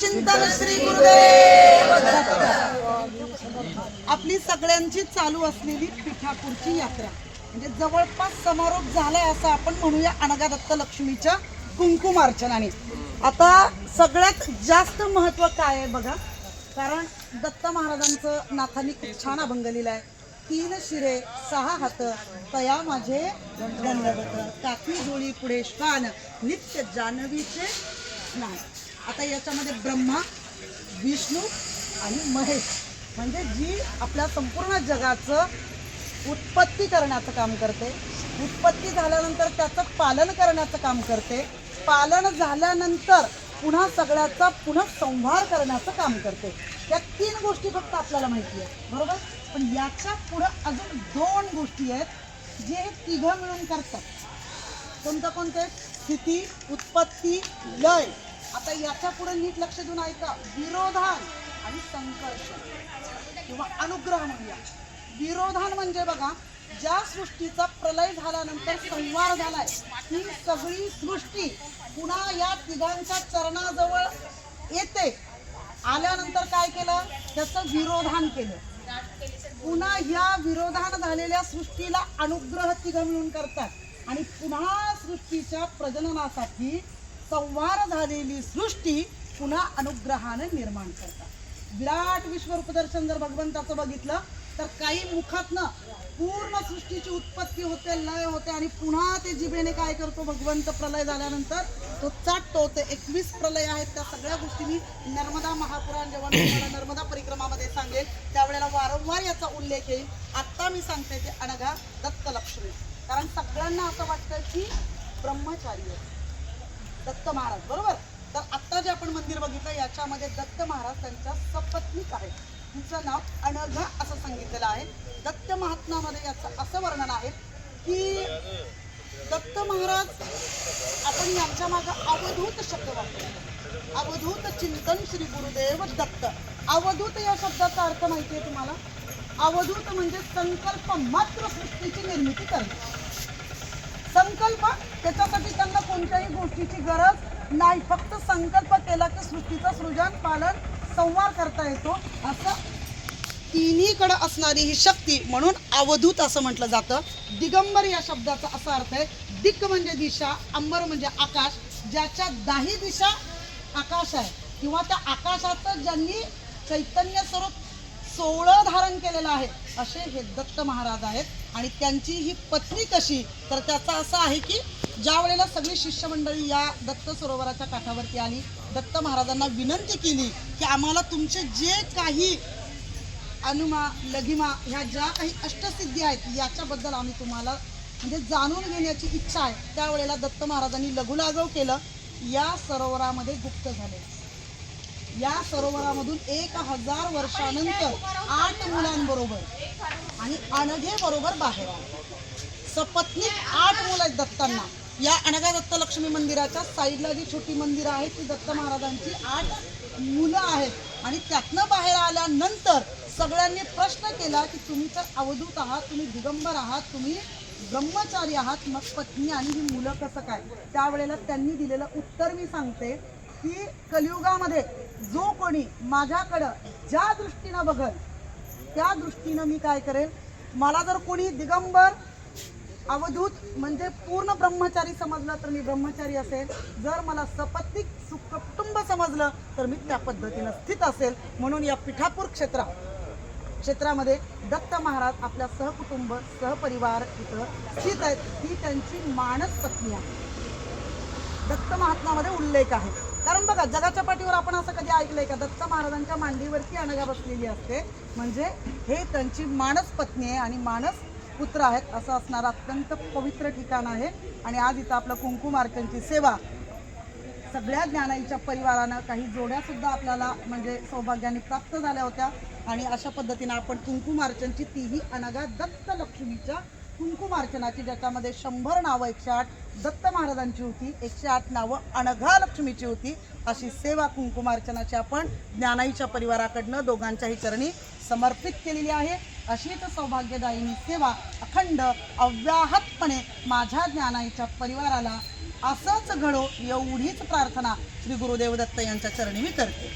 चिंतन श्री गुरुदेव आपली सगळ्यांची चालू असलेली पिठापूरची यात्रा. म्हणजे जवळपास समारोप झालाय असं आपण म्हणूया अनगा दत्त लक्ष्मीच्या कुंकुमार्चनाने आता सगळ्यात जास्त महत्त्व काय आहे बघा? कारण दत्त महाराजांचं नाथांनी खूप छान अभंग लिहिलाय. तीन शिरे सहा हात तया माझे दंडवत काठी जोडी पुढे श्वान नित्य जानवीचे नाही आता याच्यामध्ये ब्रह्मा विष्णू आणि महेश. म्हणजे जी आपल्या संपूर्ण जगाचं उत्पत्ती करण्याचं काम करते. उत्पत्ती झाल्यानंतर त्याचं पालन करण्याचं काम करते. पालन झाल्यानंतर पुन्हा सगळ्याचा पुन्हा संहार करण्याचं काम करते. या तीन गोष्टी फक्त आपल्याला माहिती आहे बरोबर? पण याच्या पुढं अजून दोन गोष्टी आहेत जे हे तिघं मिळून करतात. कोणतं कोणते? स्थिती उत्पत्ती लय. आता याच्यापुढे नीट लक्ष देऊन ऐका. विरोधान आणि संघर्ष किंवा अनुग्रह म्हणूया. विरोधान म्हणजे बघा ज्या सृष्टीचा प्रलय झाल्यानंतर संवार झालाय ही सगळी सृष्टी पुन्हा या तिघांच्या चरणाजवळ येते. आल्यानंतर काय केलं? त्याचं विरोधान केलं. पुन्हा या विरोधान झालेल्या सृष्टीला अनुग्रह तिघ मिळून करतात. आणि पुन्हा सृष्टीच्या प्रजननासाठी संवार झालेली सृष्टी पुन्हा अनुग्रहाने निर्माण करतात. विराट विश्वरूपदर्शन जर भगवंताचं बघितलं तर काही मुखातनं पूर्ण सृष्टीची उत्पत्ती होते लय होते आणि पुन्हा ते जिभेने काय करतो भगवंत प्रलय झाल्यानंतर तो चाटतो ते एकवीस प्रलय आहेत त्या सगळ्या गोष्टी मी नर्मदा महापुराण जेव्हा तुम्हाला नर्मदा परिक्रमामध्ये सांगेल त्यावेळेला वारंवार याचा उल्लेख येईल. आत्ता मी सांगते ते अनघा दत्तलक्ष्मी. कारण सगळ्यांना असं वाटतं की ब्रह्मचारी आहे. दत्त महाराज बरोबर? तर आत्ता जे आपण मंदिर बघितलं याच्यामध्ये दत्त महाराज त्यांच्या सपत्नीक आहेत. तिचं नाव अनघ असं सांगितलेलं आहे. दत्त महात्म्यामध्ये याचं असं वर्णन आहे की दत्त महाराज आपण यांच्या मागं अवधूत शब्द वापरतो. अवधूत चिंतन श्री गुरुदेव दत्त. अवधूत या शब्दाचा अर्थ माहिती आहे तुम्हाला? अवधूत म्हणजे संकल्प मात्र सृष्टीची निर्मिती करणे. संकल्प त्याच्यासाठी त्यांना कोणत्याही गोष्टीची गरज नाही. फक्त संकल्प केला की सृष्टीचं सृजन पालन संवार करता येतो. असं तिन्हीकडे असणारी ही शक्ती म्हणून अवधूत असं म्हटलं जातं. दिगंबर या शब्दाचा असा अर्थ आहे दिक्क म्हणजे दिशा अंबर म्हणजे आकाश. ज्याच्या दाही दिशा आकाश आहे किंवा त्या आकाशाचं ज्यांनी चैतन्य स्वरूप सोळं धारण केलेलं आहे असे हे दत्त महाराज आहेत. आणि त्यांची ही पत्नी कशी? तर त्याचा असं आहे की ज्या वेळेला सगळी शिष्यमंडळी या दत्त सरोवराच्या काठावरती आली दत्त महाराजांना विनंती केली की आम्हाला तुमचे जे काही अनुमा लघिमा ह्या ज्या काही अष्टसिद्धी आहेत याच्याबद्दल आम्ही तुम्हाला म्हणजे जाणून घेण्याची इच्छा आहे. त्यावेळेला दत्त महाराजांनी लघुलागव केलं. या सरोवरामध्ये गुप्त झाले. या सरोवरामधून एक हजार वर्षानंतर आठ मुलांबरोबर आणि अनघे बरोबर बाहेर आले. सपत्नीक आठ मुलं आहेत दत्तांना. या अनगा दत्त लक्ष्मी मंदिराच्या साईडला जी छोटी मंदिरं आहेत ती दत्त महाराजांची आठ मुलं आहेत. आणि त्यातनं बाहेर आल्यानंतर सगळ्यांनी प्रश्न केला की तुम्ही तर अवधूत आहात तुम्ही दिगंबर आहात तुम्ही ब्रह्मचारी आहात मग पत्नी आणि ही मुलं कसं काय? त्यावेळेला त्यांनी दिलेलं उत्तर मी सांगते. की कलियुगामध्ये जो कोणी माझ्याकडं ज्या दृष्टीनं बघल त्या दृष्टीनं मी काय करेल? मला जर कोणी दिगंबर अवधूत म्हणजे पूर्ण ब्रह्मचारी समजलं तर मी ब्रह्मचारी असेल. जर मला सपत्निक सुकुटुंब समजलं तर मी त्या पद्धतीनं स्थित असेल. म्हणून या पिठापूर क्षेत्रा क्षेत्रामध्ये दत्त महाराज आपल्या सहकुटुंब सहपरिवार इथं स्थित आहेत. ही त्यांची मानस पत्नी आहे. दत्त महात्म्यामध्ये उल्लेख आहे. कारण बघा जगाच्या पाठीवर आपण असं कधी ऐकलंय का? दत्त महाराजांच्या मांडीवरती अनगा बसलेली असते. म्हणजे हे त्यांची मानस पत्नी आहे आणि मानस पुत्र आहेत असं असणारं अत्यंत पवित्र ठिकाण आहे. आणि आज इथं आपलं कुंकुम अर्चनची सेवा. सगळ्या ज्ञानाईच्या परिवारानं काही जोड्यासुद्धा आपल्याला म्हणजे सौभाग्याने प्राप्त झाल्या होत्या. आणि अशा पद्धतीनं आपण कुंकुमार्चनची तीही अनगा दत्त लक्ष्मीच्या कुंकुमार्चनाची ज्याच्यामध्ये शंभर नावं एकशे आठ दत्त महाराजांची होती एकशे आठ नावं अनघा लक्ष्मीची होती अशी सेवा कुंकुमार्चनाची आपण ज्ञानाईच्या परिवाराकडनं दोघांच्याही चरणी समर्पित केलेली आहे. अशीच सौभाग्यदायिनी सेवा अखंड अव्याहतपणे माझ्या ज्ञानाईच्या परिवाराला असंच घडो एवढीच प्रार्थना श्री गुरुदेव दत्त यांच्या चरणी मी करते.